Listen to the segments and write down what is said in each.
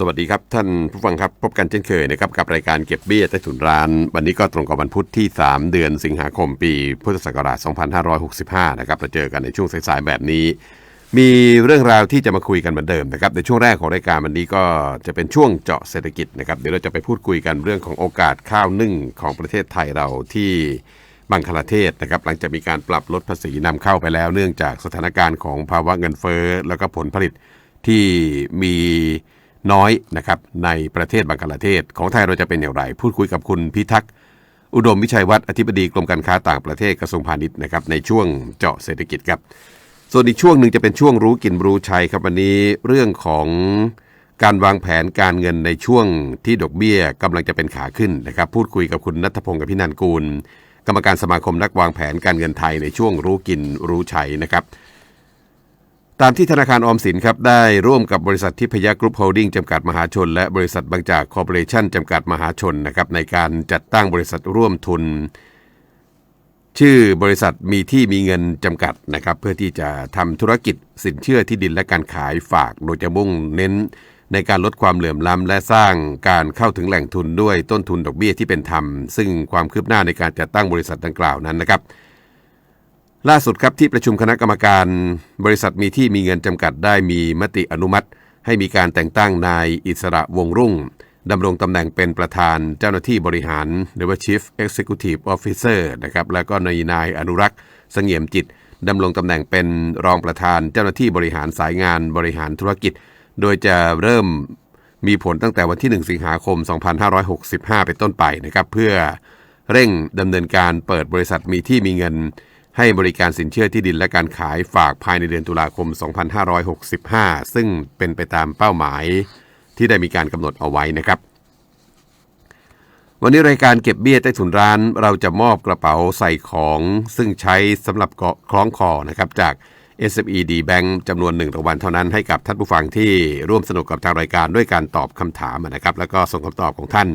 สวัสดีครับ ท่านผู้ฟังครับ พบกันเช่นเคยนะครับกับรายการเก็บเบี้ยใต้ถุนร้าน วันนี้ก็ตรงกับวันพุธที่ 3 เดือนสิงหาคมปี พุทธศักราช 2565 นะครับเราเจอกันในช่วงสายๆแบบนี้ มีเรื่องราวที่จะมาคุยกันเหมือนเดิมนะครับในช่วงแรกของรายการวันนี้ก็จะเป็นช่วงเจาะเศรษฐกิจนะครับเดี๋ยวเราจะไปพูดคุยกันเรื่องของโอกาสข้าวนึ่งของประเทศไทยเราที่บังคลาเทศนะครับหลังจากมีการปรับลดภาษีนำเข้าไปแล้ว เนื่องจากสถานการณ์ของภาวะเงินเฟ้อแล้วก็ผลผลิตที่มี น้อยนะครับในประเทศบังคลาเทศ ของไทยเราจะเป็นอย่างไร พูดคุยกับคุณพิทักษ์อุดมวิชัยวัฒน์อธิบดีกรมการค้าต่างประเทศกระทรวงพาณิชย์นะครับในช่วงเจาะเศรษฐกิจครับ ส่วนอีกช่วงหนึ่งจะเป็นช่วงรู้กินรู้ใช้ครับวันนี้เรื่องของการวางแผนการเงินในช่วงที่ดอกเบี้ยกำลังจะเป็นขาขึ้นนะครับพูดคุยกับคุณนัทพงศ์กับพี่นันกูล กรรมการสมาคมนักวางแผนการเงินไทยในช่วงรู้กินรู้ใช้นะครับ ตามที่ธนาคารออมสินครับได้ร่วมกับบริษัททิพยกรุ๊ปโฮลดิ้งจำกัดมหาชน และบริษัทบางจากคอร์ปอเรชั่นจำกัดมหาชนนะครับในการจัดตั้งบริษัทร่วมทุน ชื่อบริษัทมีที่มีเงินจำกัดนะครับเพื่อที่จะทำธุรกิจสินเชื่อที่ดินและการขายฝากโดยจะมุ่งเน้นในการลดความเหลื่อมล้ำและสร้างการเข้าถึงแหล่งทุนด้วยต้นทุนดอกเบี้ยที่เป็นธรรม ซึ่งความคืบหน้าในการจัดตั้งบริษัทดังกล่าวนั้นนะครับ ล่าสุดครับที่ประชุมคณะกรรมการบริษัทมีที่มีเงินจำกัดได้มีมติอนุมัติ ให้มีการแต่งตั้งนายอิสระวงรุ่งดำรงตำแหน่งเป็นประธานเจ้าหน้าที่บริหาร หรือว่า Chief Executive Officer นะครับแล้วก็นายนายอนุรักษ์เสงี่ยมจิตดำรงตำแหน่งเป็นรองประธานเจ้าหน้าที่บริหารสายงานบริหารธุรกิจ โดยจะเริ่มมีผลตั้งแต่วันที่ 1 สิงหาคม 2565 เป็นต้นไปนะครับเพื่อเร่งดำเนินการเปิดบริษัทมีที่มีเงิน ให้บริการสินเชื่อที่ดินและการขายฝากภายในเดือนตุลาคม 2565 ซึ่งเป็นไปตามเป้าหมายที่ได้มีการกำหนดเอาไว้นะครับ วันนี้รายการเก็บเบี้ยใต้ถุนร้าน เราจะมอบกระเป๋าใส่ของซึ่งใช้สำหรับคล้องคอนะครับจาก SMED Bank จำนวนหนึ่งรางวัลเท่านั้นให้กับท่านผู้ฟังที่ร่วมสนุกกับทางรายการด้วยการตอบคำถามนะครับ แล้วก็ส่งคำตอบของท่าน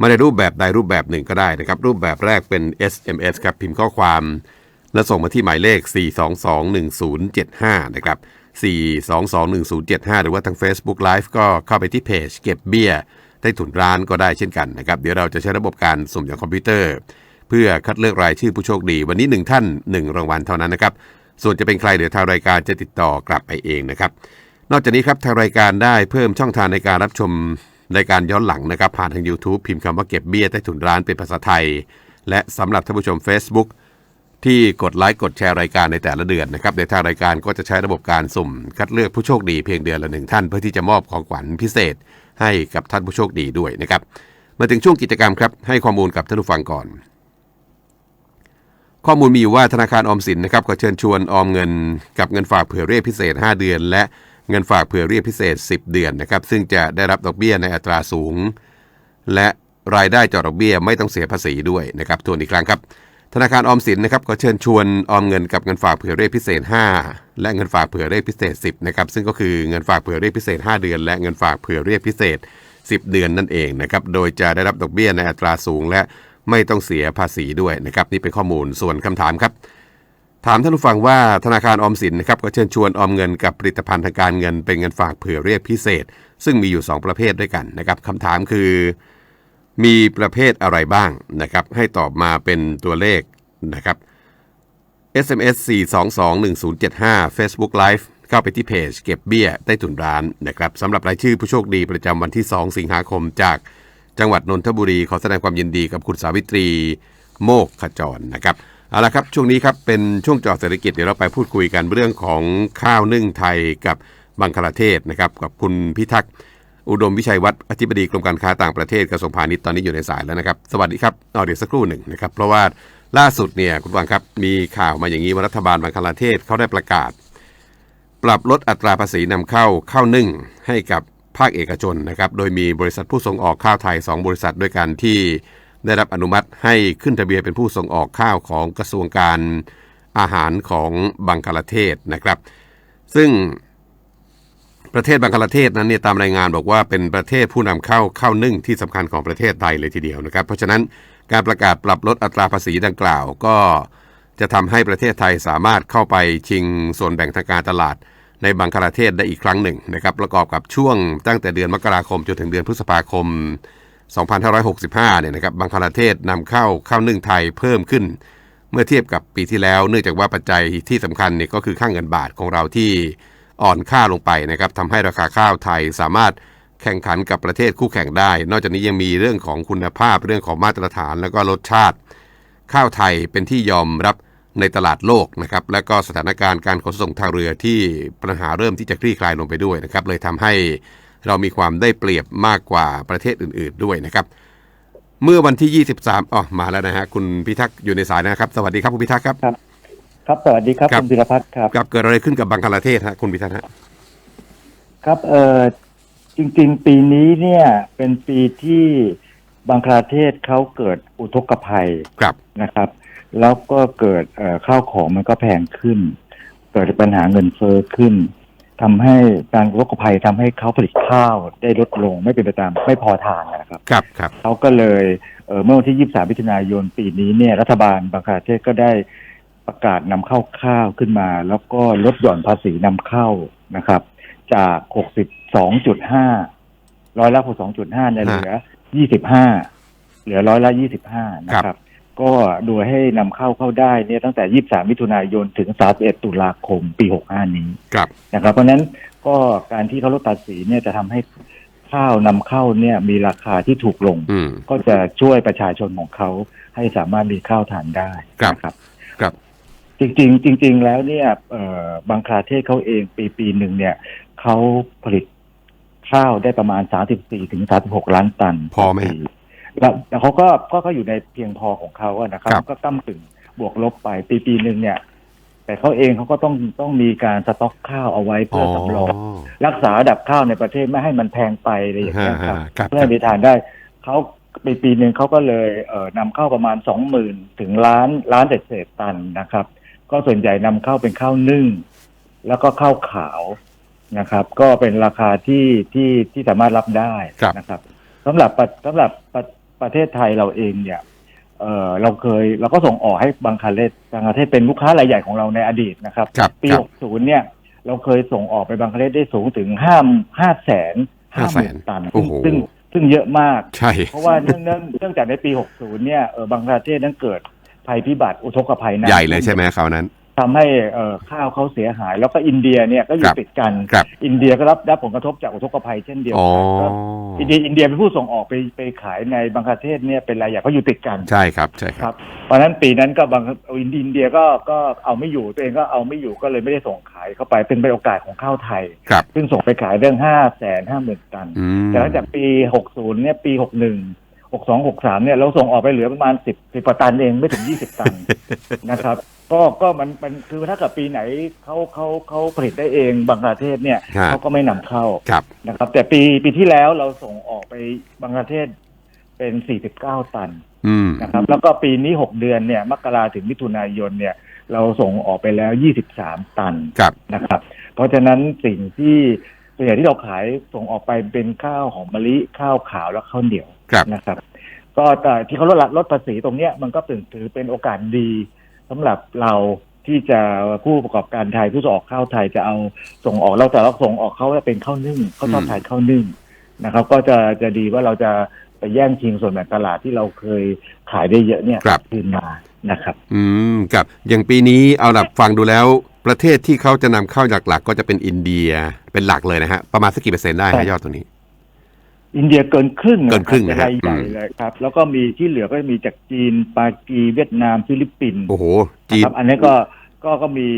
มาในรูปแบบใดรูปแบบหนึ่งก็ได้นะครับ รูปแบบแรกเป็น SMS ครับพิมพ์ข้อความ และส่งมาที่หมายเลข 4221075 นะครับ 4221075 หรือว่าทาง Facebook Live ก็เข้าไปที่เพจเก็บเบี้ยใต้ถุนร้านก็ได้เช่นกันนะครับ เดี๋ยวเราจะใช้ระบบการสุ่มจากคอมพิวเตอร์ เพื่อคัดเลือกรายชื่อผู้โชคดี วันนี้ 1 ท่าน 1 รางวัลเท่านั้นนะครับ ส่วนจะเป็นใครเดี๋ยวทางรายการจะติดต่อกลับไปเองนะครับ นอกจากนี้ครับทางรายการได้เพิ่มช่องทางในการรับชมรายการย้อนหลังนะครับผ่านทาง YouTube พิมพ์คำว่าเก็บเบี้ยใต้ถุนร้านเป็นภาษาไทย และสำหรับท่านผู้ชม Facebook ที่กดไลค์กดแชร์รายการในแต่ละเดือนนะครับในทางรายการก็จะใช้ระบบการสุ่ม คัดเลือกผู้โชคดีเพียงเดือนละหนึ่งท่าน เพื่อที่จะมอบของขวัญพิเศษ ให้กับท่านผู้โชคดีด้วยนะครับมาถึงช่วงกิจกรรมครับให้ข้อมูลกับท่านผู้ฟังก่อน ข้อมูลมีอยู่ว่าธนาคารออมสินนะครับก็เชิญชวนออมเงินกับเงินฝากเผื่อเรียกพิเศษ 5 เดือน และเงินฝากเผื่อเรียกพิเศษ 10 เดือนนะครับซึ่งจะได้รับดอกเบี้ยในอัตราสูง และรายได้จากดอกเบี้ยไม่ต้องเสียภาษีด้วยนะครับทวนอีกครั้งครับ ธนาคารออมสินนะครับก็เชิญชวนออมเงินกับเงินฝากเผื่อเรียกพิเศษ 5 และเงินฝากเผื่อเรียกพิเศษ 10นะครับซึ่งก็คือเงินฝากเผื่อเรียกพิเศษ 5 เดือน และเงินฝากเผื่อเรียกพิเศษ 10 เดือนนั่นเองนะครับโดยจะได้รับดอกเบี้ยในอัตราสูง และไม่ต้องเสียภาษีด้วยนะครับนี่เป็นข้อมูลส่วนคำถามครับ ถามท่านผู้ฟังว่าธนาคารออมสินนะครับก็เชิญชวนออมเงินกับผลิตภัณฑ์ทางการเงินเป็นเงินฝากเผื่อเรียกพิเศษ ซึ่งมีอยู่ 2 ประเภทด้วยกันนะครับคำถามคือ มีประเภทอะไรบ้างนะครับ ให้ตอบมาเป็นตัวเลขนะครับ SMS 4221075 Facebook Live เข้าไปที่เพจเก็บเบี้ยใต้ถุนร้านนะครับสำหรับรายชื่อผู้โชคดีประจำวันที่ 2 สิงหาคมจากจังหวัดนนทบุรีขอแสดงความยินดีกับคุณสาวิตรีโมกขจรนะครับเอาละครับช่วงนี้ครับเป็นช่วงจอเศรษฐกิจเดี๋ยวเราไปพูดคุยกันเรื่องของข้าวนึ่งไทยกับบังคลาเทศนะครับกับคุณพิทักษ์ อุดมวิชัยวัฒน์อธิบดีกรมการค้าต่างประเทศกระทรวงพาณิชย์ตอนนี้อยู่ในสายแล้วนะครับ สวัสดีครับเอาเดี๋ยวสักครู่หนึ่งนะครับ เพราะว่าล่าสุดเนี่ยคุณฟังครับมีข่าวมาอย่างนี้ว่ารัฐบาลบังคลาเทศเขาได้ประกาศ ปรับลดอัตราภาษีนำเข้าข้าวนึ่งให้กับภาคเอกชนนะครับโดยมีบริษัทผู้ส่งออกข้าวไทย 2 บริษัทด้วยกันที่ได้รับอนุมัติให้ขึ้นทะเบียนเป็นผู้ส่งออกข้าวของกระทรวงการอาหารของบังคลาเทศนะครับ ซึ่ง ประเทศบังคลาเทศนั้นเนี่ยตามรายงานบอกว่าเป็นประเทศผู้นำเข้าข้าวนึ่งที่สำคัญของประเทศไทยเลยทีเดียวนะครับ เพราะฉะนั้นการประกาศปรับลดอัตราภาษีดังกล่าวก็จะทำให้ประเทศไทยสามารถเข้าไปชิงส่วนแบ่งทางการตลาดในบังคลาเทศได้อีกครั้งหนึ่งนะครับประกอบกับช่วงตั้งแต่เดือนมกราคมจนถึงเดือนพฤษภาคม 2565 เนี่ยนะครับบังคลาเทศนำเข้าข้าวนึ่งไทยเพิ่มขึ้น เมื่อเทียบกับปีที่แล้ว เนื่องจากว่าปัจจัยที่สำคัญเนี่ยก็คือค่างเงินบาทของเราที่ อ่อนค่าลงไปนะครับทำให้ราคาข้าวไทยสามารถแข่งขันกับประเทศคู่แข่งได้ นอกจากนี้ยังมีเรื่องของคุณภาพเรื่องของมาตรฐานแล้วก็รสชาติ ข้าวไทยเป็นที่ยอมรับในตลาดโลกนะครับและก็สถานการณ์การขนส่งทางเรือที่ปัญหาเริ่มที่จะคลี่คลายลงไปด้วยนะครับเลยทำให้เรามีความได้เปรียบมากกว่าประเทศอื่น ๆด้วยนะครับ เมื่อวันที่ 23อ๋อมาแล้วนะฮะคุณพิทักษ์อยู่ในสายนะครับ สวัสดีครับคุณพิทักษ์ครับ ครับสวัสดีครับ ครับ คุณธีรพัฒน์ครับ ครับเกิดอะไรขึ้นกับบังคลาเทศฮะคุณพิทักษ์ฮะ ครับเอ่อจริงๆ ปีนี้เนี่ยเป็นปีที่บังคลาเทศเขาเกิดอุทกภัยครับ นะครับ แล้วก็เกิดเอ่อข้าวของมันก็แพงขึ้น เกิดปัญหาเงินเฟ้อขึ้นทำให้การอุทกภัยทำให้เขาผลิตข้าวได้ลดลงไม่เป็นไปตามไม่พอทานนะครับ ครับครับ เขาก็เลยเอ่อเมื่อวันที่ 23มิถุนายนปีนี้เนี่ยรัฐบาลบังคลาเทศก็ได้ ประกาศนำเข้าข้าวขึ้นมา แล้วก็ลดหย่อนภาษีนำเข้านะครับ จาก 62.5 ร้อยละ 62.5เนี่ยเหลือ 25 เหลือร้อยละ 25 นะครับ ก็โดยให้นำเข้าเข้าได้เนี่ยตั้งแต่ 23 มิถุนายนถึง 31 ตุลาคมปี 65 นี้ครับนะครับ เพราะฉะนั้นก็การที่เขาลดภาษีเนี่ยจะทำให้ข้าวนำเข้าเนี่ยมีราคาที่ถูกลงอืมก็จะช่วยประชาชนของเขาให้สามารถมีข้าวทานได้ครับนะครับครับ จริงๆ จริง ๆ แล้วเนี่ยเอ่อบางคลาเทศเขาเองปีปีหนึ่งเนี่ยเขาผลิตข้าวได้ประมาณ 34ถึง36 ล้านตันพอไหม ต่ปีแล้วแล้วเขาก็ก็ก็อยู่ในเพียงพอของเขาอะนะครับ ครับ ก็ตั้มถึงบวกลบไปปีปีหนึ่งเนี่ย แต่เขาเองเขาก็ต้องต้องมีการสต็อกข้าวเอาไว้เพื่อสำรอง รักษาระดับข้าวในประเทศไม่ให้มันแพงไปอะไรอย่างเงี้ยครับฮะฮะครับเพื่อให้มีทานได้ เขาปีปีหนึ่งเขาก็เลยเอ่อนำเข้าประมาณสองหมื่นถึงล้านล้านเศษเศษตันนะครับ ก็ส่วนใหญ่นำเข้าเป็นข้าวนึ่ง แล้วก็ข้าวขาวนะครับ ก็เป็นราคาที่ที่ที่สามารถรับได้ครับนะครับสำหรับประสำหรับประประเทศไทยเราเองเนี่ยเออเราเคยเราก็ส่งออกให้บางคาเลสบางคาเทศเป็นลูกค้ารายใหญ่ของเราในอดีตนะครับครับปีครับ60 เนี่ย เราเคยส่งออกไปบางประเทศได้สูงถึงห้าห้าแสนห้าหมื่น500,000ตันโอ้โหซึ่งซึ่งเยอะมากใช่เพราะว่าเนื่องเนื่องเนื่องจากในปี 60 เนี่ยเออบางประเทศนั้นเกิด ภัยพิบัติอุทกภัยน้ำใหญ่เลยใช่ไหมคราวนั้นทำให้เอ่อข้าวเขาเสียหาย แล้วก็อินเดียเนี่ยก็อคยู่รับติดกันครับอินเดียก็รับรับผลกระทบจากอุทกภัยเช่นเดียวอ๋อกันก็อินเดียอินเดียเป็นผู้ส่งออกไปไปขายในบางประเทศเนี่ยเป็นรายใหญ่เขาอยู่ติดกันใช่ครับใช่คครับรับเพราะฉะนั้นปีนั้นก็บางอินอินเดียก็ก็เอาไม่อยู่ตัวเองก็เอาไม่อยู่ก็เลยไม่ได้ส่งขายเข้าไปเป็นเป็นโอกาสของข้าวไทยครับซึ่งส่งไปขายเรื่องห้าแสนห้าหมื่นตันอืมแต่หลังจากปี60เนี่ยปี 61 62 63เนี่ยเราส่งออกไปเหลือประมาณ10 10กว่าตันเองไม่ถึง20ตันนะครับ ก็ก็มันมันคือถ้าเกิดปีไหนเขาเขาเขาผลิตได้เองบางประเทศเนี่ยฮะเขาก็ไม่นำเข้าครับ นะครับ แต่ปีปีที่แล้วเราส่งออกไปบางประเทศเป็น49ตัน อืม นะครับแล้วก็ปีนี้ 6 เดือนเนี่ยมกราถึงมิถุนายนเนี่ยเราส่งออกไปแล้ว 23 ตันครับ นะครับ เพราะฉะนั้นสิ่งที่ส่วนใหญ่ที่เราขายส่งออกไปเป็นข้าวหอมมะลิข้าวขาวและข้าวเหนียว ครับนะครับ ก็แต่ที่เขาลดลดภาษีตรงเนี้ยมันก็ถือถือเป็นโอกาสดีสำหรับเราที่จะผู้ประกอบการไทยผู้ส่งออกข้าวไทยจะเอาส่งออกเราแต่เราส่งออกเขาเป็นข้าวนึ่งเขาชอบอืมทานข้าวนึ่งนะครับ ก็จะจะดีว่าเราจะไปแย่งชิงส่วนแบ่งตลาดที่เราเคยขายได้เยอะเนี่ยครับคืนมานะครับ อืมครับอย่างปีนี้เอาหลับฟังดูแล้ว ประเทศที่เขาจะนำเข้าหลักๆ ก็จะเป็นอินเดียเป็นหลักเลยนะฮะประมาณสักกี่เปอร์เซ็นต์ได้ครัฮะบยอดตรงนี้ อินเดียเกินครึ่งเกินครึ่งนะนะคฮะรับเป็นรายใหญ่อืมเลยครับ แล้วก็มีที่เหลือก็มีจากจีน ปากีเวียดนามฟิลิปปินส์โอ้โหจีนครับอันนี้ก็ก็ก็มี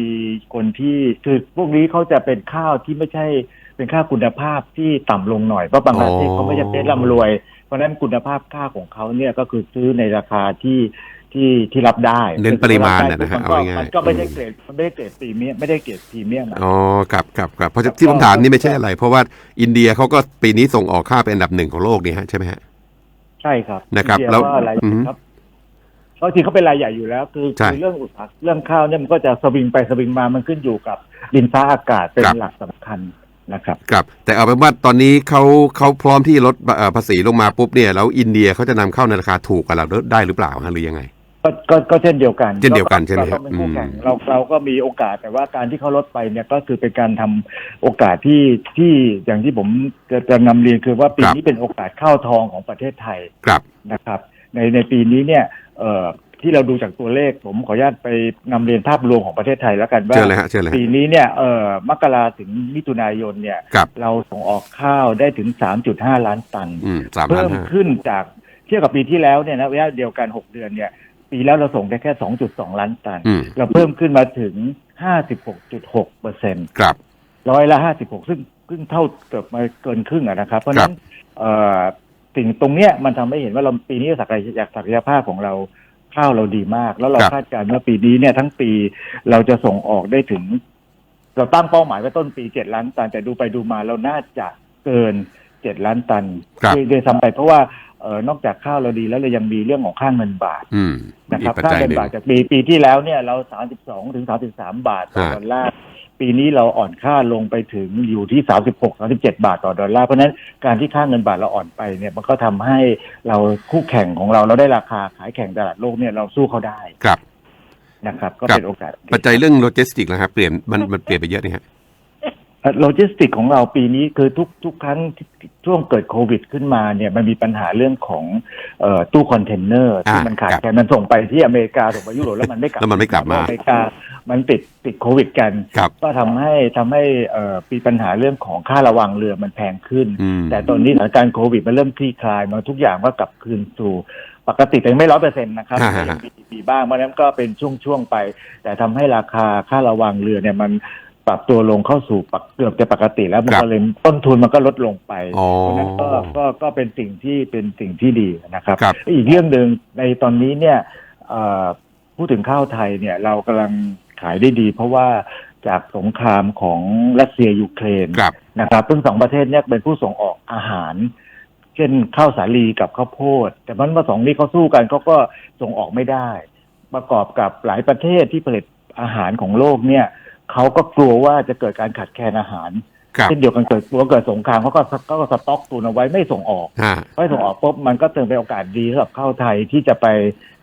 มีคนที่คือพวกนี้เขาจะเป็นข้าวที่ไม่ใช่เป็นข้าวคุณภาพที่ต่ำลงหน่อยเพราะบางประเทศอ๋อเขาไม่ใช่เป็นร่ำรวย เพราะฉะนั้นคุณภาพข้าวของเขาเนี่ยก็คือซื้อในราคาที่ ที่ที่รับได้เน้นปริมาณคือนะฮะมันเอาก็ง่ายๆมันก็ไม่ได้อืมเกรดมันไม่ได้เกรดพรีเมียมไม่ได้เกรดพรีเมียมอะอ๋อครับครับครับเพราะที่ผมถามนี่ไม่ใช่อะไร เพราะว่าอินเดียเขาก็ปีนี้ส่งออกข้าวเป็นอันดับหนึ่งของโลกนี่ฮะใช่ไหมฮะใช่ครับนะครับอินเดียแล้วก็รายอือฮึครับเพราะจริงเขาเป็นรายใหญ่อยู่แล้ว คือใช่คือเรื่องอุตสาหเรื่องข้าวเนี่ยมันก็จะสวิงไปสวิงมามันขึ้นอยู่กับดินฟ้าอากาศเป็นครับหลักสำคัญนะครับครับแต่เอาเป็นว่าตอนนี้เขาเขาพร้อมที่ลดเอ่อภาษีลงมาปุ๊บเนี่ยแล้วอินเดียเขาจะนำเข้าในราคาถูกกับเราได้หรือเปล่าฮะหรือยังไง ก็ก็ก็เช่นเดียวกันเช่นเดียวกันใช่ไหมเราครัต้บองเป็นคู่แข่งอืม เราเราก็มีโอกาสแต่ว่าการที่เขาลดไปเนี่ยก็คือเป็นการทำโอกาสที่ที่อย่างที่ผมจะจะนำเรียนคือว่าปีนี้เป็นโอกาสเข้าทองของประเทศไทยครับ นะครับ ในในปีนี้เนี่ยเอ่อที่เราดูจากตัวเลข ผมขออนุญาตไปนำเรียนภาพรวมของประเทศไทยแล้วกันว่า เชิญเลยฮะเชิญเลยปีฮะนี้เนี่ยเอ่อมกราถึงมิถุนายนเนี่ยครับ เราส่งออกข้าวได้ถึง 3.5 ล้านตัน อืมสามล้าเพิ่นมห้า ขึ้นจากเทียบกับปีที่แล้วเนี่ยนะระยะเดียวกัน 6 เดือนเนี่ย ปีแล้วเราส่งได้แค่ 2.2 ล้านตัน อืม เราเพิ่มขึ้นมาถึง 56.6เปอร์เซ็นต์ครับ ร้อยละ 56 ซึ่งซึ่งเท่าเกือบมาเกินครึ่งอะนะครับ เพราะฉะนั้นเอ่อสิ่งตรงเนี้ยมันทำให้เห็นว่าเราปีนี้ศักยศักยภาพของเราข้าวเราดีมาก แล้วเราครับ คาดการณ์ว่าปีนี้เนี่ยทั้งปีเราจะส่งออกได้ถึง เราตั้งเป้าหมายไว้ต้นปี 7 ล้านตัน แต่ดูไปดูมาเราน่าจะเกิน 7 ล้านตันครับ ด้วยด้วยซ้ำไปเพราะว่า เออนอกจากข้าวเราดีแล้วเรายังมีเรื่องของค่างเงินบาทอืมนะครับอีกปัจค่าจัยเงินหนึ่ง บาทจากปีปีที่แล้วเนี่ยเรา 32ถึง33 บาทต่อฮะ ดอลลาร์ปีนี้เราอ่อนค่าลงไปถึงอยู่ที่ 36 37 บาทต่อดอลลาร์เพราะฉะนั้นการที่ค่าเงินบาทเราอ่อนไปเนี่ยมันก็ทำให้เราคู่แข่งของเราเราได้ราคาขายแข่งตลาดโลกเนี่ยเราสู้เขาได้ครับ นะครับ ก็ครับเป็นโอกาส ปัจจัยเรื่องโลจิสติกส์นะครับเปลี่ยนมันมันเปลี่ยนไปเยอะนี่ฮะ โลจิสติกของเราปีนี้คือทุกทุกครั้งที่ช่วงเกิดโควิดขึ้นมาเนี่ยมันมีปัญหาเรื่องของเอ่อตู้คอนเทนเนอร์ที่อ่ามันขาดครับแคลนมันส่งไปที่อเมริกาส่งไปยุโรปแล้วมันไม่กลับแล้วมันไม่กลับมาอเมริกามันติดติดโควิดกันครับก็ทำให้ทำให้เอ่อมีปัญหาเรื่องของค่าระวังเรือมันแพงขึ้นอืมแต่ตอนนี้สถานการณ์โควิดมันเริ่มคลี่คลายมาทุกอย่างก็กลับคืนสู่ปกติแต่ยังไม่ร้อยเปอร์เซ็นต์นะครับอ่าฮะยังมีมีบ้างเพราะฉะนั้นก็เป็นช่วงๆไป แต่ทำให้ราคาค่าระวังเรือเนี่ยมัน ปรับตัวลงเข้าสู่ปกเกือบจะปกติแล้วมันครับก็เลยต้นทุนมันก็ลดลงไปอ๋อเพราะฉะนั้นก็ก็ก็เป็นสิ่งที่เป็นสิ่งที่ดีนะครับครับอีกเรื่องหนึ่งในตอนนี้เนี่ยเอ่อพูดถึงข้าวไทยเนี่ยเรากำลังขายได้ดี เพราะว่าจากสงครามของรัสเซียยูเครนครับนะครับซึ่งสองประเทศเนี่ยเป็นผู้ส่งออกอาหาร เช่นข้าวสาลีกับข้าวโพด แต่มันมาสองนี้เขาสู้กันเขาก็ส่งออกไม่ได้ ประกอบกับหลายประเทศที่ผลิตอาหารของโลกเนี่ย เขาก็กลัวว่าจะเกิดการขาดแคลนอาหารครับ เช่นเดียวกันเกิดกลัวเกิดสงครามเขาก็เขาก็สต็อกตุนเอาไว้ไม่ส่งออก ฮะ ไม่ส่งออกปุ๊บมันก็เติมเป็นโอกาสดีสำหรับข้าวไทยที่จะไป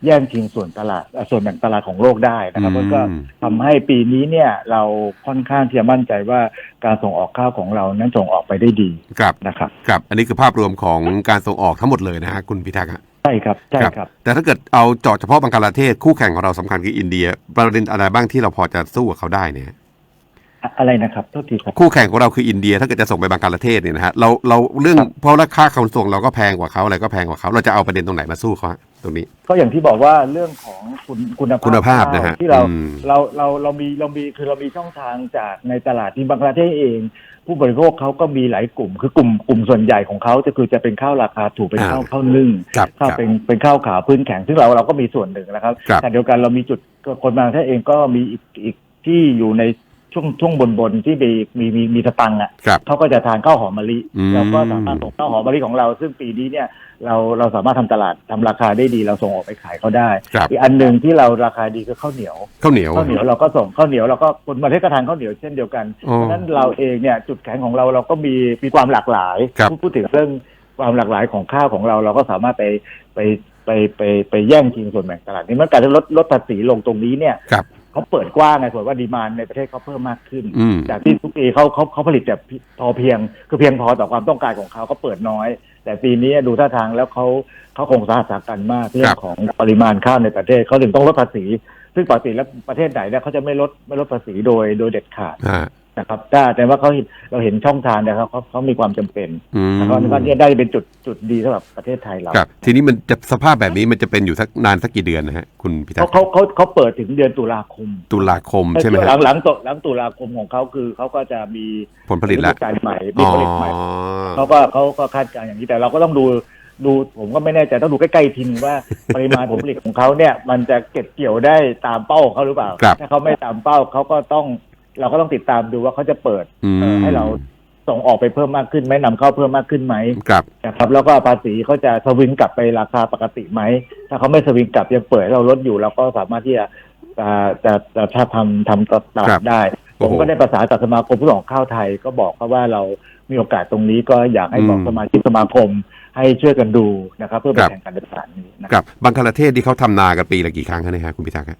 แย่งชิงส่วนตลาดเอ่อส่วนแบ่งตลาดของโลกได้นะครับมันก็อืมทำให้ปีนี้เนี่ยเราค่อนข้างที่จะมั่นใจว่าการส่งออกข้าวของเรานั้นส่งออกไปได้ดีครับนะครับ ครับ อันนี้คือภาพรวมของการส่งออกทั้งหมดเลยนะฮะคุณพิทักษ์ฮะ ใช่ครับใช่ครับ แต่ถ้าเกิดเอาเจาะเฉพาะบังกลาเทศคู่แข่งของเราสำคัญคืออินเดีย ประเด็นอะไรบ้างที่เราพอจะสู้กับเขาได้เนี่ยอะอะไรนะครับโทษทีครับคู่แข่งของเราคืออินเดีย ถ้าเกิดจะส่งไปบังกลาเทศเนี่ยนะฮะเราเราเรื่องครับเพราะราคาขนส่งเราก็แพงกว่าเขาอะไรก็แพงกว่าเขาเราจะเอาประเด็นตรงไหนมาสู้เขาฮะ ตรงนี้ ก็อย่างที่บอกว่าเรื่องของคุณคุณภาพคุณภาพนะฮะที่เราอืม เราเราเรามีเรามีคือเรามีช่องทางจากในตลาดที่บังกลาเทศเอง ผู้บริโภคเขาก็มีหลายกลุ่ม คือกลุ่มกลุ่มส่วนใหญ่ของเขาจะคือจะเป็นข้าวราคาถูกเป็นอ่า ข้าวข้าวนึ่ง ครับคข้าวรับ เป็นเป็นข้าวขาวพื้นแข็งซึ่งเราเราก็มีส่วนหนึ่งนะครับครับแต่เดียวกันเรามีจุดคนบางท่าเองก็มีอีกอีกที่อยู่ใน ช่วงช่วงบนบนๆที่มีมีมีมีสตังค์อะครับ เขาก็จะทานข้าวหอมมะลิอืม เราก็สามารถส่งข้าวหอมมะลิของเรา ซึ่งปีนี้เนี่ยเราเราสามารถทำตลาดทำราคาได้ดีเราส่งออกไปขายเขาได้ครับอีกอันหนึ่งที่เราราคาดีคือข้าวเหนียวข้าวเหนียว ข้าวเหนียวเราก็ส่งข้าวเหนียวเราก็คนประเทศก็ทานข้าวเหนียวเช่นเดียวกันอ๋อเพราะฉะนั้นเราเองเนี่ยจุดแข็งของเราเราก็มีมีความหลากหลายครับ พูดพูดถึงเรื่องความหลากหลายของข้าวของเราเราก็สามารถไปไปไปไปไปแย่งชิงส่วนแบ่งตลาดนี้เมื่อการที่ลดลดภาษีลงตรงนี้เนี่ย ครับ เขาเปิดกว้างไงส่วนว่าดีมานในประเทศเขาเพิ่มมากขึ้น อืม จากที่ทุกปีเขาเขาเขาผลิตแบบพอเพียง คือเพียงพอต่อความต้องการของเขาเขาเปิดน้อย แต่ปีนี้ดูท่าทางแล้วเขาเขาคงสาหัสสากันมากเรื่องของปริมาณข้าวในประเทศเขาถึงต้องลดภาษี ซึ่งปกติแล้วประเทศไหนเนี่ยเขาจะไม่ลดไม่ลดภาษีโดยโดยเด็ดขาด ฮะ นะครับแต่แต่ว่าเขาเห็นเราเห็นช่องทางนะครับเขาเขามีความจำเป็นอืมนะครับก็เนี่ยได้เป็นจุดจุดดีสำหรับประเทศไทยเราครับ ทีนี้มันจะสภาพแบบนี้มันจะเป็นอยู่สักนานสักกี่เดือนนะฮะคุณพิทักเขาษ์เขาเขาเขาเปิดถึงเดือนตุลาคม ตุลาคมใช่ไหมหฮะลังหลังตุหลังตุลาคมของเขาคือเขาก็จะมีผลผลิตฤแล้วดูการใหม่มีอ๋อผลิตใหม่เขาก็เขาก็คาดการณ์อย่างนี้แต่เราก็ต้องดูดูผมก็ไม่แน่ใจต้องดูใกล้ๆทีนึงว่าปริมาณผลผลิตของเขาเนี่ย มันจะเก็บเกี่ยวได้ตามเป้าของเขาหรือเปล่าครับถ้าเขาไม่ตามเป้าเขาก็ต้อง เราก็ต้องติดตามดูว่าเขาจะเปิดอืมเอ่อให้เราส่งออกไปเพิ่มมากขึ้นไหมนำเข้าเพิ่มมากขึ้นไหมครับนะครับ แล้วก็ภาษีเขาจะสวิงกลับไปราคาปกติไหม ถ้าเขาไม่สวิงกลับยังเปิดให้เราลดอยู่เราก็สามารถที่จะจะจะจะจะทำทำตลาครัดบได้โอ้ผมโหก็ได้ประสานกับสมาคมผู้ส่งออกข้าวไทยก็บอกเขาว่าเรามีโอกาสตรงนี้ก็อยากให้บอกอืมสมาชิกสมาคมให้ช่วยกันดูนะครับ เพื่อไปครับแข่งขันในตลาดนี้นะกับ บังคลาเทศที่เขาทำนากันปีละกี่ครั้งคะเนี่ยฮะคุณพิทักษ์ฮะ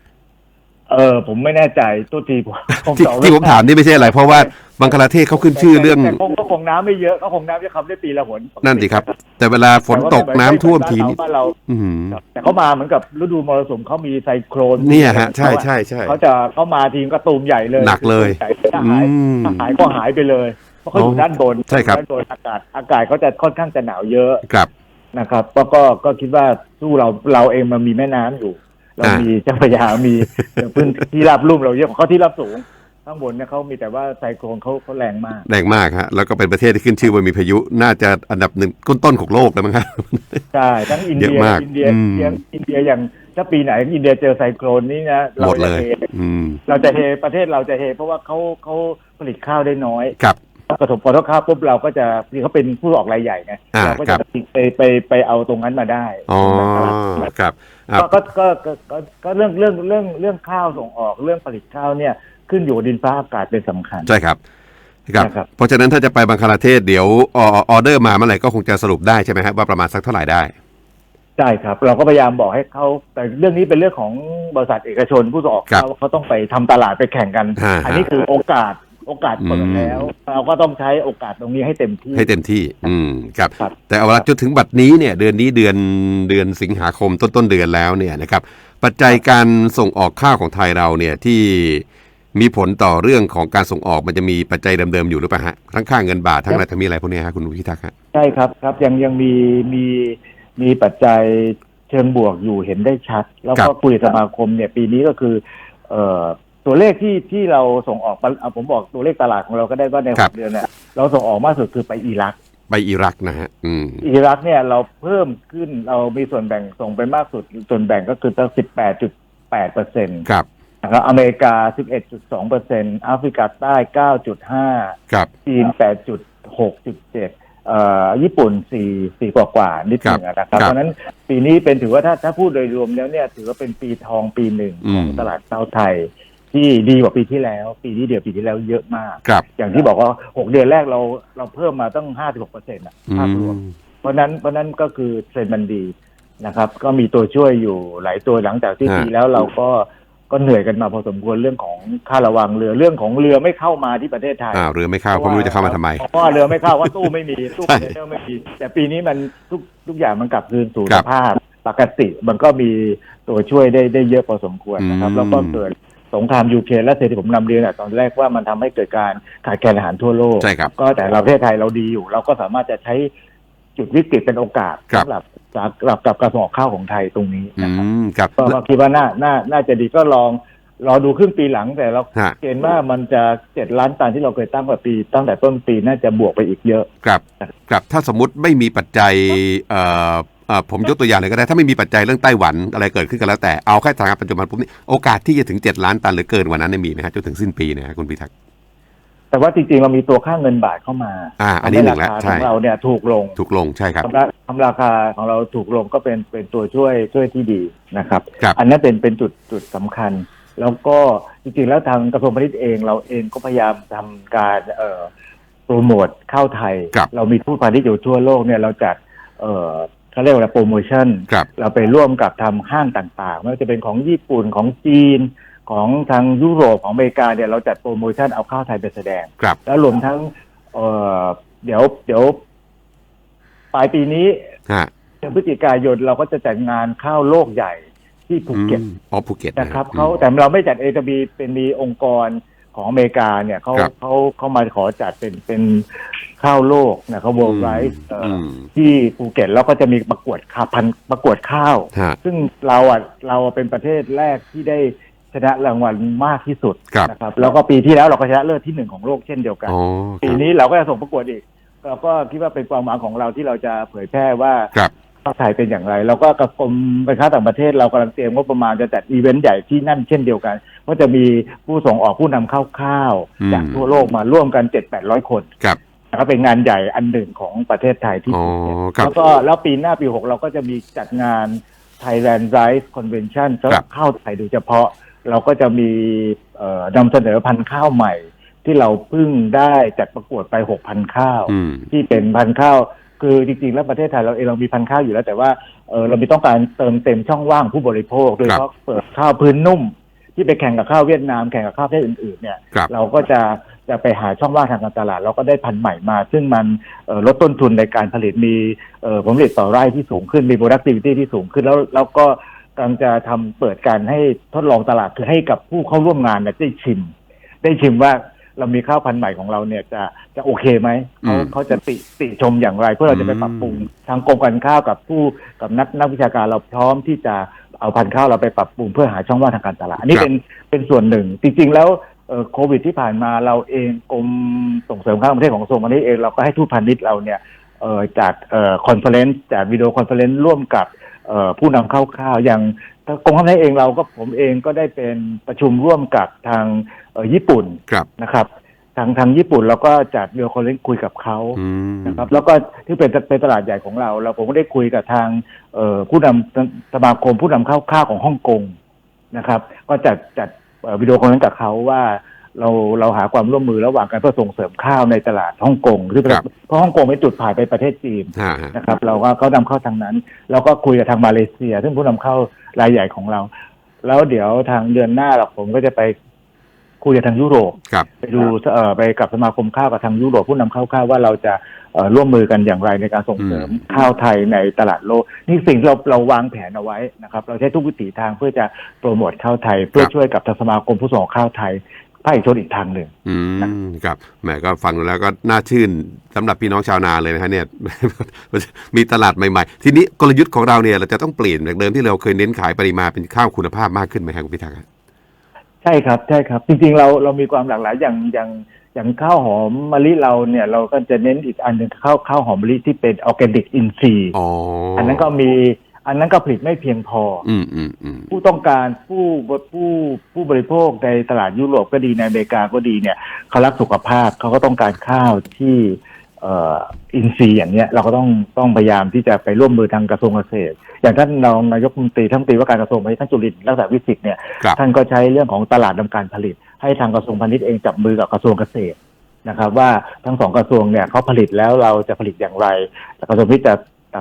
เออผมไม่แน่ใจตัวทีผมผมที่ตอบไที่ผมถามนี่ไม่ใช่อะไร เพราะว่าบังคลาเทศเขาขึ้นชื่อเรื่องแต่คงก็คงน้ำไม่เยอะก็คงน้ำจะคำได้ปีละหนนั่นสิครับ แต่เวลาฝนตกน้ำท่วมทีนี่บ้านเรา อือหือ ครับแต่เขามาเหมือนกับฤดูมรสุมเขามีไซโครนเนี่ยฮะใช่ใช่ใช่ เขาจะเขามาทีมก็ตูมใหญ่เลยหนักเลยใหญ่ถ้าหายอืมถ้าหายก็หายไปเลยเพราะเขาอยู่อ๋อด้านบนใช่ครับ ด้านบนอากาศอากาศเขาจะค่อนข้างจะหนาวเยอะครับ นะครับก็ก็ก็คิดว่าสู้เราเราเองมันมีแม่น้ำอยู่ เราอ่ามีมีเจ้าพระยามีพื้นที่ราบลุ่มเราเยอะกว่าเขาที่ราบสูงข้างบนเนี่ยเขามีแต่ว่าไซโครนเขาเขาแรงมากแรงมากฮะแล้วก็เป็นประเทศที่ขึ้นชื่อว่ามีพายุน่าจะอันดับหนึ่งต้นๆของโลกแล้วมั้งครับใช่ทั้งอินเดีเยยอะมากอินเดียอืมอินเดียอินเดียอย่างถ้าปีไหนอินเดียเจอไซโครนนี่นะหมเราดเลจะยเฮอืมเราจะเฮประเทศเราจะเฮเพราะว่าเขาเขาผลิตข้าวได้น้อยครับ กระทบกระทบข้าวปุ๊บเราก็จะที่เขาเป็นผู้ออกรายใหญ่ไงอ่าเราก็ครัจะบ ไปไปไปเอาตรงนั้นมาได้อ๋อครับอะ ก็ก็ก็ก็ก็ก็เรื่องเรื่องเรื่องเรื่องข้าวส่งออกเรื่องผลิตข้าวเนี่ยขึ้นอยู่กับดินฟ้าอากาศเป็นสำคัญ ใช่ครับครับ นะครับ เพราะฉะนั้นถ้าจะไปบังคลาเทศเดี๋ยวออออเดอร์มาเมื่อไหร่ก็คงจะสรุปได้ใช่ไหมครับว่าประมาณสักเท่าไหร่ได้ ใช่ครับ เราก็พยายามบอกให้เขาแต่เรื่องนี้เป็นเรื่องของบริษัทเอกชนผู้ส่งออกครับเขาเขาต้องไปทำตลาดไปแข่งกัน อ่าอันนี้คือโอกาส โอกาสเปิดอืมแล้ว เราก็ต้องใช้โอกาสตรงนี้ให้เต็มที่ให้เต็มที่ อืมครับครับ แต่เอาละจนถึงบัดนี้เนี่ย เดือนนี้เดือนเดือนสิงหาคมต้นต้นเดือนแล้วเนี่ยนะครับ ปัจจัยการส่งออกข้าวของไทยเราเนี่ยที่มีผลต่อเรื่องของการส่งออกมันจะมีปัจจัยเดิมๆอยู่หรือเปล่าฮะทั้งค่าเงินบาททั้งอะไรทั้งมีอะไรพวกเนี้ยฮะคุณพิทักษ์ฮะใช่ครับครับยังยังมีมีมีปัจจัยเชิงบวกอยู่เห็นได้ชัด แล้วก็คุยกับสมาคมเนี่ยปีนี้ก็คือ เอ่อ ตัวเลขที่ที่เราส่งออกไปเอาผมบอกตัวเลขตลาดของเราก็ได้ว่าในหกเดือนเนี่ยเราส่งออกมากสุดคือไปอิรักไปอิรักนะฮะอืมอิรักเนี่ยเราเพิ่มขึ้นเรามีส่วนแบ่งส่งไปมากสุด ส่วนแบ่งก็คือตั้งสิบแปดจุดแปดเปอร์เซ็นต์ครับนะครับอเมริกาสิบเอ็ดจุดสองเปอร์เซ็นต์แอฟริกาใต้เก้าจุดห้าครับจีนแปดจุดหกจุดเจ็ดเอ่อญี่ปุ่นสี่สี่กว่ากว่าๆนิดหนึ่งอะนะครับครับเพราะฉะนั้นปีนี้เป็นถือว่าถ้าถ้าพูดโดยรวมแล้วเนี่ยถือว่าเป็นปีทองปีหนึ่งอืมของตลาดข้าวไทย ที่ดีกว่าปีที่แล้ว ปีนี้เดียวปีที่แล้วเยอะมาก ครับ อย่างที่บอกว่าหกเดือนแรกเราเราเพิ่มมาตั้งห้าสิบหกเปอร์เซ็นต์อะอืภาพรวมมเพราะนั้นเพราะนั้นก็คือเทรนด์มันดีนะครับ ก็มีตัวช่วยอยู่หลายตัวหลังจากที่ฮะปีแล้วเราก็ก็เหนื่อยกันมาพอสมควรเรื่องของค่าระวังเรือเรื่องของเรือไม่เข้ามาที่ประเทศไทยอ่าเรือไม่เข้าก็ไม่รู้จะเข้ามาทำไมเพราะว่าเรือไม่เข้าว่าตู้ไม่มีตู้ใช่คอนเทนเนอร์ไม่มีแต่ปีนี้มันทุกทุกอย่างมันกลับคืนสู่ครัสบภาพปกติมันก็มีตัวช่วยได้ได้เยอะพอสมควรนะครับอืมแล้วก็เกิด สงครามยูเครนและเศรษฐกิจผมนำเรียนอะตอนแรกว่ามันทำให้เกิดการขาดแคลนอาหารทั่วโลก ใช่ครับ ก็แต่เราประเทศไทยเราดีอยู่ เราก็สามารถจะใช้จุดวิกฤตเป็นโอกาสครับสำหรับสำหรับกับการส่งออกข้าวของไทยตรงนี้อืนะครับมครับก็ก็คิดว่าน่าน่าน่าจะดีก็ลองรอดูครึ่งปีหลังแต่เราฮะเกณฑ์ว่ามันจะเจ็ดล้านตันที่เราเคยตั้งไว้ปี ตั้งแต่ต้นปีน่าจะบวกไปอีกเยอะ ครับ ครับถ้าสมมติไม่มีปัจจัยเอ่อเอ่อ ผมยกตัวอย่างเลยก็ได้ ถ้าไม่มีปัจจัยเรื่องไต้หวันอะไรเกิดขึ้นกันแล้วแต่เอาแค่สถานการณ์ปัจจุบันปุ๊บนี่โอกาสที่จะถึง 7 ล้านตันหรือเกินกว่านั้นเนยมีไหมฮะจนถึงสิ้นปีเนะฮะคุณพิทักษ์แต่ว่าจริงๆเรามีตัวค่าเงินบาทเข้ามาอ่าอันนี้หนึ่งแล้วทำใช่ให้ราคาของเราเนี่ยถูกลงถูกลงใช่ครับทำราทำราคาของเราถูกลงก็เป็นเป็นตัวช่วยช่วยที่ดีนะครับครับอันนั้นเป็นเป็นจุดจุดสำคัญ แล้วก็จริงๆแล้วทางกระทรวงพาณิชย์เองเราเองก็พยายามทำการเอ่อโปรโมทข้าวไทยครับเรามีทูตพาณิชย์อยู่ทั่วโลกเนี่ยเราจัดเอ่อ เขาเรียกว่าอะไรโปรโมชั่น ครับ เราไปร่วมกับทำห้างต่างๆ ไม่ว่าจะเป็นของญี่ปุ่นของจีน ของทางยุโรปของอเมริกาเนี่ยเราจัดโปรโมชั่นเอาข้าวไทยไปแสดง ครับ แล้วรวมทั้งเอ่อเดี๋ยวเดี๋ยวปลายปีนี้ฮะเดือนพฤศจิกายนเราก็จะจัดงานข้าวโลกใหญ่ที่ภูอืเก็ตมอ๋อภูเก็ตนะครับอืม เขาแต่เราไม่จัดเอทบีเป็นมีองค์กรของอเมริกาเนี่ยเขาครับ เขาเขามาขอจัดเป็นเป็น ข้าวโลกนะเขา World อืม Rice เอ่ออม ที่ภูเก็ตแล้วก็จะมีประกวดข้าวพันประกวดข้าว ฮะ ซึ่งเราอะเราเป็นประเทศแรกที่ได้ชนะรางวัลมากที่สุดครับ นะครับ แล้วก็ปีที่แล้วเราก็ชนะเลิศที่หนึ่งของโลกเช่นเดียวกัน อ๋อคปีรับ นี้เราก็จะส่งประกวดอีกเราก็คิดว่าเป็นความหวังของเราที่เราจะเผยแพร่ว่าครับ ข้าวไทยเป็นอย่างไรเราก็กับกรมการค้าต่างประเทศเรากำลังเตรียมงบประมาณจะจัดอีเวนต์ใหญ่ที่นั่นเช่นเดียวกันก็จะมีผู้ส่งออกผู้นำเข้าข้าว อืม จากทั่วโลกมาร่วมกันเจ็ดแปดร้อยคน ครับ นะครับเป็นงานใหญ่อันหนึ่งของประเทศไทยที่อ๋อภูเก็ตครับ แล้วก็แล้วปีหน้าปีหกเราก็จะมีจัดงาน Thailand Rice Convention สำหครัรับบข้าวไทยโดยเฉพาะ เราก็จะมีเอ่อนำเสนอพันธุ์ข้าวใหม่ ที่เราเพิ่งได้จัดประกวดไปหกพันข้าว อืม ที่เป็นพันธุ์ข้าว คือจริงๆ แล้วประเทศไทยเราเองเรามีพันธุ์ข้าวอยู่แล้ว แต่ว่าเออเรามีต้องการเติมเต็มช่องว่างผู้บริโภค โดยเฉพาะเปิดข้าวพื้นนุ่ม ที่ไปแข่งกับข้าวเวียดนามแข่งกับข้าวประเทศอื่นๆเนี่ยครับ เราก็จะจะไปหาช่องว่างทางการตลาด เราก็ได้พันธุ์ใหม่มา ซึ่งมันเอ่อลดต้นทุนในการผลิตมีเอ่อผลผลิตต่อไร่ที่สูงขึ้นมี productivity ที่สูงขึ้นแล้วแล้วก็กำลังจะทำเปิดการให้ทดลองตลาดคือให้กับผู้เข้าร่วมงานเนี่ยได้ชิม ได้ชิมว่าเรามีข้าวพันธุ์ใหม่ของเราเนี่ยจะจะโอเคไหมเขาอืม เขาจะติติชมอย่างไร เพื่อเราจะไปปรับปรุง ทางกรมการข้าวกับผู้กับนักนักวิชาการเราพร้อมที่จะ เอาพันธุ์ข้าวเราไปปรับปรุงเพื่อหาช่องว่างทางการตลาดอันนี้ครับเป็นเป็นส่วนหนึ่ง จริง ๆ แล้วเอ่อโควิดที่ผ่านมาเราเองกรมส่งเสริมข้าวประเทศของกระทรวงพาณิชย์เองเราก็ให้ทูตพาณิชย์เราเนี่ยเอ่อจากเอ่อคอนเฟอเรนซ์จากวิดีโอคอนเฟอเรนซ์ร่วมกับเอ่อผู้นำเข้าข้าวอย่างกรมข้าวเองเราก็ผมเองก็ได้เป็นประชุมร่วมกับทางเอ่อญี่ปุ่นครับนะครับ ทางทางญี่ปุ่นเราก็จัดวิดีโอคอนเฟอเรนซ์คุยกับเขาอืมนะครับ แล้วก็ที่เป็นเป็นตลาดใหญ่ของเราเราผมก็ได้คุยกับทางเอ่อผู้นำสมาคมผู้นำเข้าข้าวของฮ่องกงนะครับ ก็จัดจัดเอ่อวิดีโอคอนเฟอเรนซ์กับเขาว่าเราเราหาความร่วมมือระหว่างกันเพื่อส่งเสริมข้าวในตลาดฮ่องกงที่เป็นครับเพราะฮ่องกงเป็นจุดผ่านไปประเทศจีนฮะฮะนะครับ เราก็เขานำเข้าทางนั้นแล้วก็คุยกับทางมาเลเซีย ซึ่งผู้นำเข้ารายใหญ่ของเรา แล้วเดี๋ยวทางเดือนหน้าเราผมก็จะไป คุยกับทางยุโรปครับไปดูเอ่อไปกับสมาคมข้าวกับทางยุโรปผู้นำเข้าข้าวว่าเราจะเอ่อร่วมมือกันอย่างไรในการส่งเสริมอืมข้าวไทยในตลาดโลก นี่สิ่งที่เราเราวางแผนเอาไว้นะครับ เราใช้ทุกวิถีทางเพื่อจะโปรโมทข้าวไทย เพื่อช่วยกับทางสมาคมผู้ส่งออกข้าวไทยภาคเอกชนอีกทางหนึ่งอืมครับแหมก็ฟังดูแล้วก็น่าชื่นสำหรับพี่น้องชาวนาเลยนะฮะเนี่ยมีตลาดใหม่ๆ ทีนี้กลยุทธ์ของเราเนี่ยเราจะต้องเปลี่ยนจากเดิมที่เราเคยเน้นขายปริมาณเป็นข้าวคุณภาพมากขึ้นไหมครับคุณพิทักษ์ครับใช่ครับใช่ครับ จริงๆเราเรามีความหลากหลายอย่างอย่างอย่างข้าวหอมมะลิเราเนี่ยเราก็จะเน้นอีกอันหนึ่งข้าวข้าวหอมมะลิที่เป็นออร์แกนิกอินทรีย์อ๋ออันนั้นก็มีอันนั้นก็ผลิตไม่เพียงพออืมอืมอืมผู้ต้องการผู้ผู้ผู้บริโภคในตลาดยุโรปก็ดีในอเมริกาก็ดีเนี่ยเขารักสุขภาพเขาก็ต้องการข้าวที่เอ่ออินทรีย์อย่างเนี้ยเราก็ต้องต้องพยายามที่จะไปร่วมมือทางกระทรวงเกษตร อย่างท่านรองนายกรัฐมนตรีท่านรัฐมนตรีว่าการกระทรวงพาณิชย์ท่านจุลินทร์ลักษณะวิสิทธิ์เนี่ยครับท่านก็ใช้เรื่องของตลาดนำการผลิต ให้ทางกระทรวงพาณิชย์เองจับมือกับกระทรวงเกษตรนะครับ ว่าทั้งสองกระทรวงเนี่ยเขาผลิตแล้วเราจะผลิตอย่างไรแต่กระทรวงพาณิชย์จะ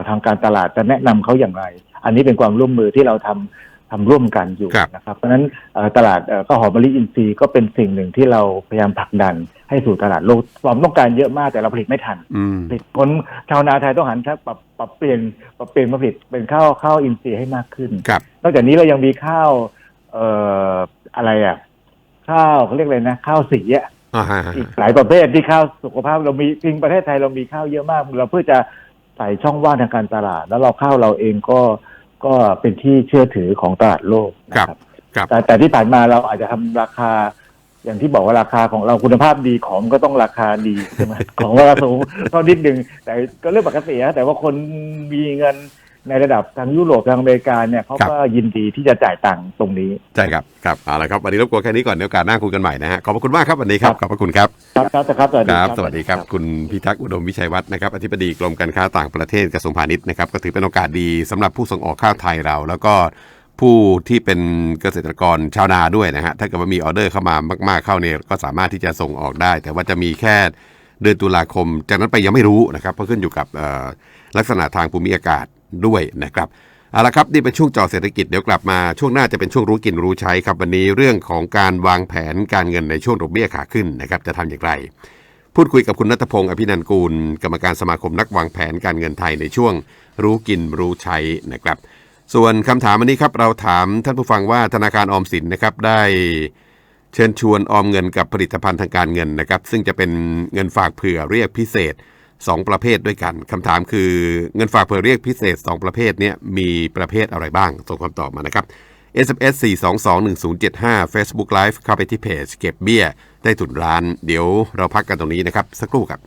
ทางการตลาดจะแนะนำเขาอย่างไร อันนี้เป็นความร่วมมือที่เราทำ ทำร่วมกันอยู่ครับนะครับ เพราะฉะนั้นเอ่อตลาดเอ่อข้าวหอมมะลิอินทรีย์ก็เป็นสิ่งหนึ่งที่เราพยายามผลักดันให้สู่ตลาดโลกความต้องการเยอะมากแต่เราผลิตไม่ทันอืมผลิตคนชาวนาไทยต้องหันปรับปรับเปลี่ยนปรับเปลี่ยนมาผลิตเป็นข้าวข้าวอินทรีย์ให้มากขึ้นครับนอกจากนี้เรายังมีข้าวเอ่ออะไรอะข้าวเขาเรียกอะไรนะ ข้าวสีอะอ่าฮะฮะอีกหลายประเภทที่ข้าวสุขภาพเรามีจริงประเทศไทยเรามีข้าวเยอะมาก เราเพื่อจะใส่ช่องว่างทางการตลาด แล้วเราข้าวเราเองก็ ก็เป็นที่เชื่อถือของตลาดโลกนะคครัรับบครับแต่แต่ที่ผ่านมาเราอาจจะทำราคา อย่างที่บอกว่าราคาของเราคุณภาพดีของก็ต้องราคาดีใช่ไหมของราคาสูงก็นิดนึงแต่ก็เรื่องปกตินะแต่ว่าคนมีเงิน ในระดับทางยุโรปทางอเมริกาเนี่ยเขาก็ยินดีที่จะจ่ายตังค์ตรงนี้ใช่ครับครับเอาละครับวันนี้รบกวนแค่นี้ก่อนเดี๋ยวโอกาสหน้าคุยกันใหม่นะฮะขอบพระคุณมากครับวันนี้ครับขอบพระคุณครับครับครับครับสวัสคดีครัรับบสวัสดีครับคุณพิทักษ์อุดมวิชัยวัฒน์นะครับอธิบดีกรมการค้าต่างประเทศกระทรวงพาณิชย์นะครับก็ถือเป็นโอกาสดีสำหรับผู้ส่งออกข้าวไทยเรา แล้วก็ผู้ที่เป็นเกษตรกรชาวนาด้วยนะฮะถ้าเกิดว่ามีออเดอร์เข้ามามาก ๆเข้าเนี่ยก็สามารถที่จะส่งออกได้ แต่ว่าจะมีแค่เดือนตุลาคม จากนั้นไปยังไม่รู้นะครับเพราะขึ้นอยู่กับเอ่อลักษณะทางภูมิอากาศ ด้วยนะครับเอาละครับนี่เป็นช่วงจอเศรษฐกิจเดี๋ยวกลับมาช่วงหน้าจะเป็นช่วงรู้กินรู้ใช้ครับวันนี้เรื่องของการวางแผนการเงินในช่วงดอกเบี้ยขาขึ้นนะครับจะทำอย่างไร พูดคุยกับคุณนัทพงศ์อภินันกูล กรรมการสมาคมนักวางแผนการเงินไทยในช่วงรู้กินรู้ใช้นะครับ ส่วนคำถามวันนี้ครับเราถามท่านผู้ฟังว่าธนาคารออมสินนะครับได้เชิญชวนออมเงินกับผลิตภัณฑ์ทางการเงินนะครับซึ่งจะเป็นเงินฝากเผื่อเรียกพิเศษ 2 ประเภทด้วยกันคำถามคือเงินฝากเผื่อเรียกพิเศษ 2 ประเภทนี้มีประเภทอะไรบ้าง ส่งคำตอบมานะครับ SMS 4221075 Facebook Live เข้าไปที่เพจเก็บเบี้ย ได้ถุนร้าน เดี๋ยวเราพักกันตรงนี้นะครับ สักครู่ครับ